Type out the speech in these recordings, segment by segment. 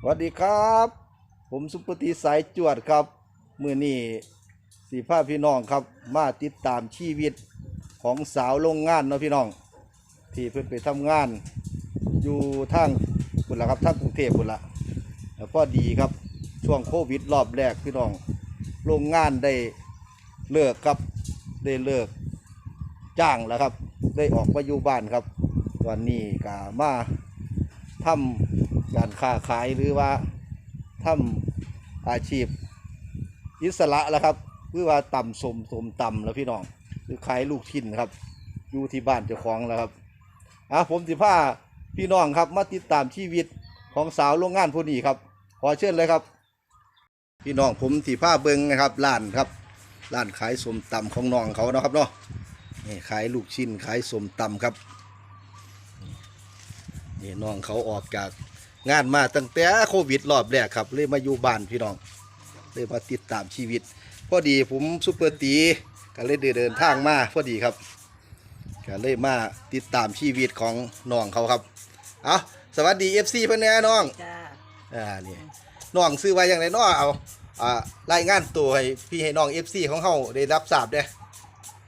สวัสดีครับ ผมสุปฏิสายจวดครับ มือนี้สีผ้าพี่น้องครับ มาติดตามชีวิตของสาวโรงงานเนาะพี่น้อง ที่เพิ่นไปทำงาน อยู่ทางพุ่นละครับทางกรุงเทพพุ่นละแล้วพอดีครับช่วงโควิดรอบแรกพี่น้องโรงงานได้เลิกครับได้เลิกจ้างแล้วครับ ได้ออกมาอยู่บ้านครับ ตอนนี้ก็มาทำ การค้าขายหรือว่าทำอาชีพอิสระแล้วครับคือว่าต่ำสมสมต่ำแล้วพี่น้องหรือขายลูกชิ้นครับ อยู่ที่บ้านเจ้าของแล้วครับอะผมสิพาพี่น้องครับมาติดตามชีวิตของสาวโรงงานผู้นี้ครับ ขอเชิญเลยครับ พี่น้องผมสีผ้าเบิงนะครับร้านครับร้านขายสมตำของน้องเขาเนาะครับเนาะนี่ขายลูกชิ้นขายสมตำครับนี่น้องเขาออกจาก งานมาตั้งแต่โควิดรอบแรกครับ เลยมาอยู่บ้านพี่น้อง เลยมาติดตามชีวิต พอดีผมซุปเปอร์ตีก็เลยได้เดินทางมาพอดีครับก็เลยมาติดตามชีวิตของน้องเขาครับ เอาสวัสดีเอฟซีเพื่อนแน่น้องจ้าอ่านี่น้องซื้อไว้อย่างไรน้อเอาอ่ารายงานตัวให้พี่ให้น้องเอฟซีของเขาได้รับทราบเด้อ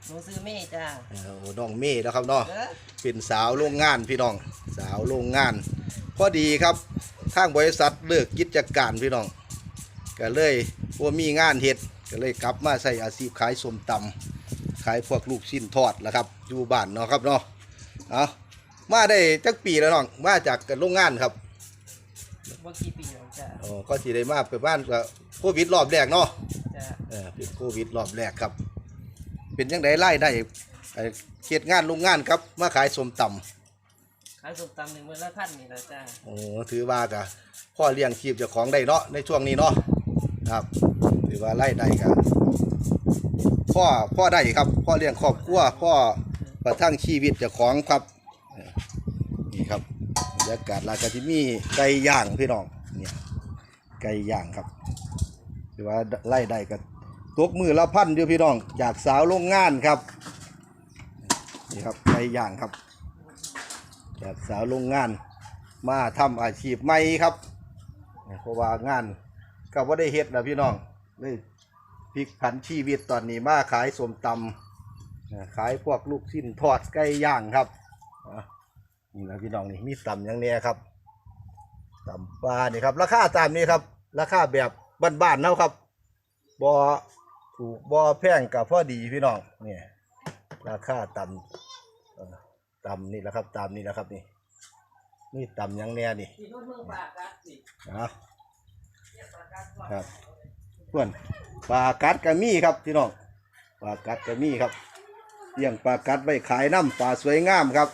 หนูซื้อเม่จ้าเออโอ้น้องเมย์แล้วครับเนาะเออเป็นสาวโรงงานพี่น้อง สาวโรงงานพ อดีครับทางบริษัทเลิกกิจการพี่น้อง ก็เลยว่ามีงานเฮ็ดก็เลยกลับมาใส่อาชีพขายส้มตำขายพวกลูกชิ้นทอดแล้วครับอยู่บ้านเนาะครับเนาะเอามาได้จักปีแล้วน้องมาจากโรงงานครับว่ากี่ปีแล้วจ้าอ๋อก็สิได้มาไปบ้านกับโควิดรอบแรกเนาะจ้าเออเป็นโควิดรอบแรกครับ เป็นยังไงไล่ได้ไอ้เขตงานโรงงานครับมาขายสมต ขายส้มตำหนึ่งวันละพันนี่แหละจ้าโอ้ถือว่ากะพ่อเลี้ยงชีพเจ้าของได้เนาะในช่วงนี้เนาะครับถือว่าไล่ได้ครับพ่อพ่อได้ครับพ่อเลี้ยงครอบครัวพ่อประทังชีวิตเจ้าของครับนี่ครับบรรยากาศลากาที่มีไก่ย่างพี่น้องเนี่ยไก่ย่างครับถือว่าไล่ได้กันตกมือละพันอยู่พี่น้องจากสาวโรงงานครับนี่ครับไก่ย่างครับ จากสาวโรงงานมาทำอาชีพใหม่ครับเพราะว่างานก็ว่าได้เฮ็ดนะพี่น้องเลยพลิกผันชีวิตตอนนี้มาขายสมตำขายพวกลูกชิ้นทอดไก่ย่างครับนี่นะพี่น้องนี่มีตำอย่างเนี้ยครับตำปลานี่ครับ ราคาตามนี้ครับ ราคาแบบบ้านๆเนาะครับบอถูกบอแพงกับพ่อดีพี่น้องนี่ราคาตำ ตำนี่แหละครับตามนี่แหละครับนี่นี่ตำอย่างเนี้ยนี่ที่รถเมืองปากกัดสินะครับเพื่อนปลากัดกระมี่ครับพี่น้องปลากัดกระมี่ครับเลี้ยงปลากัดไว้ขายน้ำปลาสวยงามครับ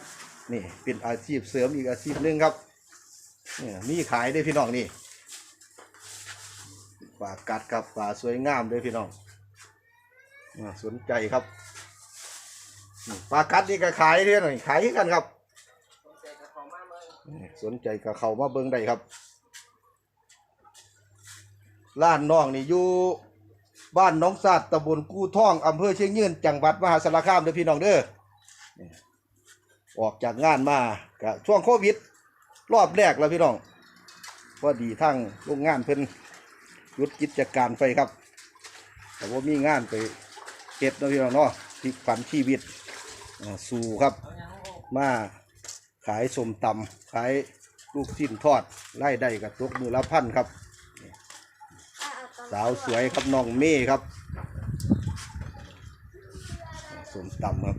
นี่เป็นอาชีพเสริมอีกอาชีพหนึ่งครับเนี่ยมีขายด้วยพี่น้องนี่ปลากัดครับปลาสวยงามด้วยพี่น้องน่าสนใจครับนี่ ปลากัดนี่ก็ขายด้วยหน่อยขายคือกันครับ สนใจกับของมาเมืองนี่สนใจก็เข้ามาเบิ่งได้ครับร้านน้องนี่อยู่บ้านหน้องสัตว์ตำบลกู้ท่องอำเภอเชียงยืนจังหวัดมหาสารคามเด้อพี่น้องเด้อนี่ออกจากงานมาก็ช่วงโควิด รอบแรกแล้วพี่น้องพอดีทั้งโรงงานเพิ่นหยุดกิจการไปครับ แต่ว่ามีงานไปเก็ดเนาะพี่น้องเนาะพลิกผันชีวิต อ่าสู่ครับ มาขายสมตำขายลูกชิ้นทอดไล่ได้กับตกมือละพันครับ สาวสวยครับน้องเม่ครับสมตำครับ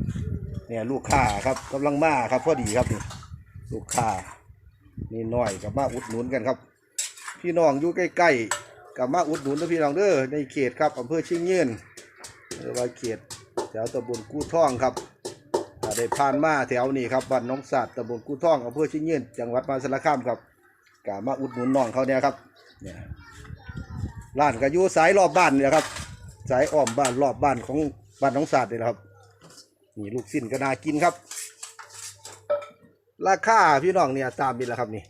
เนี่ยลูกค้าครับกำลังมาครับพอดีครับนี่ลูกค้านี่น้อยกับมาอุดหนุนกันครับ พี่น้องอยู่ใกล้ๆกับมาอุดหนุนนะพี่น้องเด้อในเขตครับอำเภอเชียงยืนหรือว่าเขตแถวตำบลกู้ท่องครับ ได้ผ่านมาแถวนี้ครับบ้านน้องสัตว์ตำบลกู้ท่องอำเภอชิงเงินจังหวัดมหาสารคามครับกามาอุดหนุนน้องเขาเนี่ยครับเนี่ยร้านก็อยู่สายรอบบ้านเนี่ยครับ สายอ้อมบ้านรอบบ้านของบ้านน้องสัตว์นี่แหละครับนี่ลูกสิ้นก็น่ากินครับ ราคาพี่น้องเนี่ยตามนี้แหละครับนี่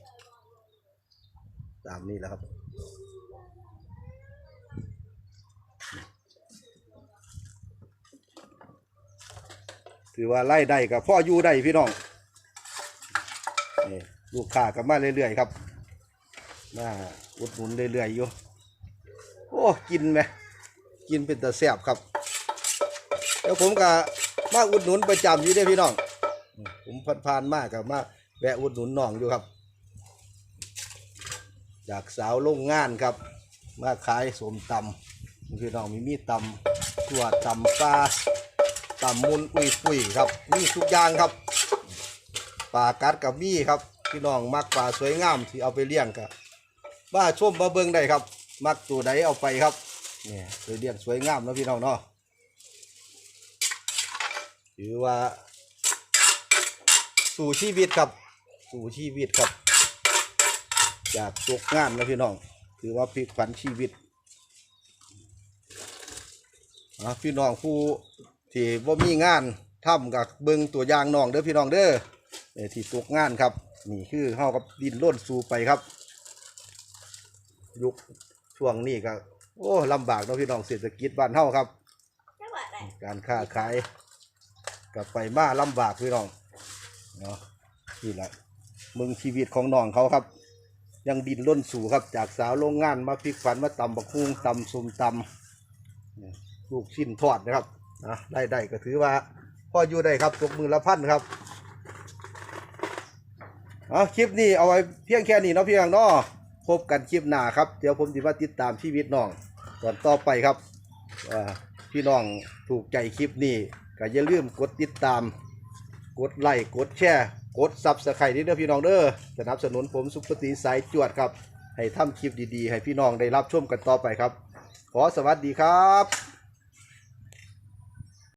ตามนี้แหละครับ ถือว่าไล่ได้กับพ่ออยู่ได้พี่น้องนี่ลูกค้าก็มาเรื่อยๆครับมาอุดหนุนเรื่อยๆอยู่โอ้กินไหมกินเป็นตะแซบครับแล้วผมก็มาอุดหนุนประจำอยู่เด้พี่น้องอืมผมผ่านๆมากกับมาแวะอุดหนุนน้องอยู่ครับ จากสาวโรงงานครับ มาขายสมตำพี่น้องมีมีตำถั่วตำปลา ตำมุนอุยปุยครับมีทุกอย่างครับปลากัดกับมีครับพี่น้องมักปลาสวยงามที่เอาไปเลี้ยงกับบ้าชมมาเบิ่งได้ครับ มักตัวใดเอาไปครับเนี่ยไปเลี้ยงสวยงามนะพี่น้องเนาะถือว่า สู่ชีวิตครับ สู่ชีวิตครับจากตกงานนะพี่น้องถือว่าพลิกผันชีวิตอะพี่น้องผู้ ที่ว่ามีงานทำกับเบิงตัวอย่างน้องเด้อพี่น้องเด้อเอ่อที่ตกงานครับ นี่คือเฮากับดินร่นสู่ไปครับ ยุคช่วงนี้ก็โอ้ลำบากเนาะพี่น้องเศรษฐกิจบ้านเฮาครับการค้าขายกับไปมาลำบากพี่น้องเนาะนี่แหละมึงชีวิตของน้องเขาครับ ยังดินล้นสู่ครับ จากสาวโรงงานมาพลิกฝันมาตำบักฮุงตำสมตำเนี่ยลูกชิ้นทอดนะครับ นะได้ได้ก็ถือว่าพ่ออยู่ได้ครับตกมือละพันครับเอาคลิปนี้เอาไว้เพียงแค่นี้เนาะพี่น้องเนาะพบกันคลิปหน้าครับ เดี๋ยวผมจะมาติดตามชีวิตน้องตอนต่อไปครับพี่น้องถูกใจคลิปนี้ก็อย่าลืมกดติดตาม กดไลค์กดแชร์กดซับสไครต์นี่เด้อพี่น้องเด้อสนับสนุนผมสุปตีสายจวดครับ ให้ทำคลิปดีๆ ให้พี่น้องได้รับชมกันต่อไปครับ ขอสวัสดีครับ